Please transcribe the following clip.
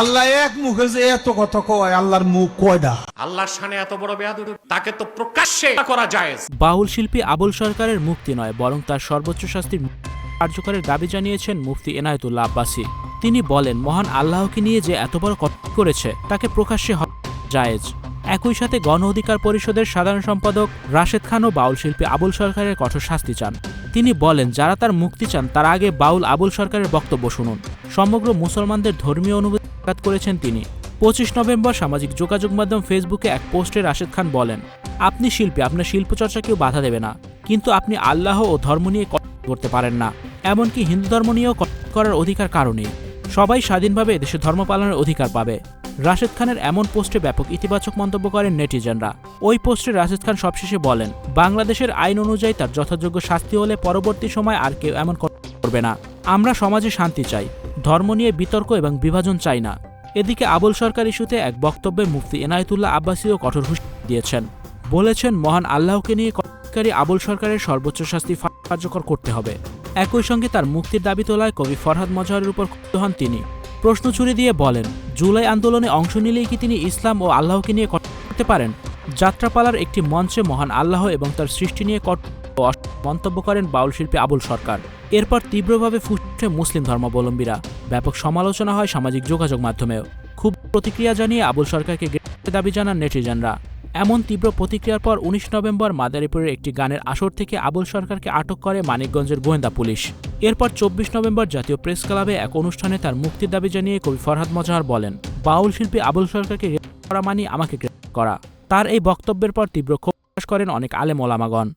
আল্লাহ এক মুখে যে এত কথা কয় আল্লাহর মুখ কয়টা আল্লাহর সানে এত বড় বেয়াদুর তাকে তো প্রকাশ্যে করা যায় বাউল শিল্পী আবুল সরকারের মুক্তি নয় বরং তার সর্বোচ্চ শাস্তির কার্যকরের দাবি জানিয়েছেন মুফতি এনায়েতুল্লাহ আব্বাসী। তিনি বলেন মহান আল্লাহকে নিয়ে যে এত বড় কথা করেছে তাকে প্রকাশ্যে জায়েজ। একই সাথে গণ অধিকার পরিষদের সাধারণ সম্পাদক রাশেদ খান ও বাউল শিল্পী আবুল সরকারের কঠোর শাস্তি চান। তিনি বলেন যারা তার মুক্তি চান তার আগে বাউল আবুল সরকারের বক্তব্য শুনুন। সমগ্র মুসলমানদের ধর্মীয় অনুভূতি আঘাত করেছেন তিনি। পঁচিশ নভেম্বর সামাজিক যোগাযোগ মাধ্যম ফেসবুকে এক পোস্টে রাশেদ খান বলেন, আপনি শিল্পী, আপনার শিল্পচর্চা কেউ বাধা দেবে না, কিন্তু আপনি আল্লাহ ও ধর্ম নিয়ে করতে পারেন না। এমনকি হিন্দু ধর্ম নিয়েও করার অধিকার কারণে। সবাই স্বাধীনভাবে দেশে ধর্ম পালনের অধিকার পাবে। রাশেদ খানের এমন পোস্টে ব্যাপক ইতিবাচক মন্তব্য করেন নেটিজেনরা। ওই পোস্টে রাশেদ খান সবশেষে বলেন, বাংলাদেশের আইন অনুযায়ী তার যথাযোগ্য শাস্তি হলে পরবর্তী সময় আর কেউ এমন করবে না। আমরা সমাজে শান্তি চাই। ধর্ম নিয়ে বিতর্ক এবং বিভাজন চাই না। এদিকে আবুল সরকার ইস্যুতে এক বক্তব্যে মুফতি এনায়েতুল্লাহ আব্বাসীও কঠোর হুঁশিয়ারি দিয়েছেন। বলেছেন, মহান আল্লাহকে নিয়ে কর্মকারী আবুল সরকারের সর্বোচ্চ শাস্তি কার্যকর করতে হবে। একই সঙ্গে তার মুক্তির দাবি তোলায় কবি ফরহাদ মজহারের উপর ক্ষুব্ধ হন তিনি। প্রশ্ন ছুড়ে দিয়ে বলেন, জুলাই আন্দোলনে অংশ নিলেই কি তিনি ইসলাম ও আল্লাহকে নিয়ে করতে পারেন? যাত্রাপালার একটি মঞ্চে মহান আল্লাহ এবং তার সৃষ্টি নিয়ে মন্তব্য করেন বাউল শিল্পী আবুল সরকার। এরপর তীব্রভাবে ফুটে মুসলিম ধর্মাবলম্বীরা। ব্যাপক সমালোচনা হয় সামাজিক যোগাযোগ মাধ্যমেও। খুব প্রতিক্রিয়া জানিয়ে আবুল সরকারকে গ্রেপ্তারের দাবি জানান নেটিজেনরা। এমন তীব্র প্রতিক্রিয়ার পর উনিশ নভেম্বর মাদারীপুরের একটি গানের আসর থেকে আবুল সরকারকে আটক করে মানিকগঞ্জের গোয়েন্দা পুলিশ। এরপর চব্বিশ নভেম্বর জাতীয় প্রেস ক্লাবে এক অনুষ্ঠানে তার মুক্তির দাবি জানিয়ে কবি ফরহাদ মজাহার বলেন, বাউল শিল্পী আবুল সরকারকে গ্রেপ্তার করা মানি আমাকে গ্রেপ্তার করা। তার এই বক্তব্যের পর তীব্র ক্ষোভ প্রকাশ করেন অনেক আলেম ওলামাগণ।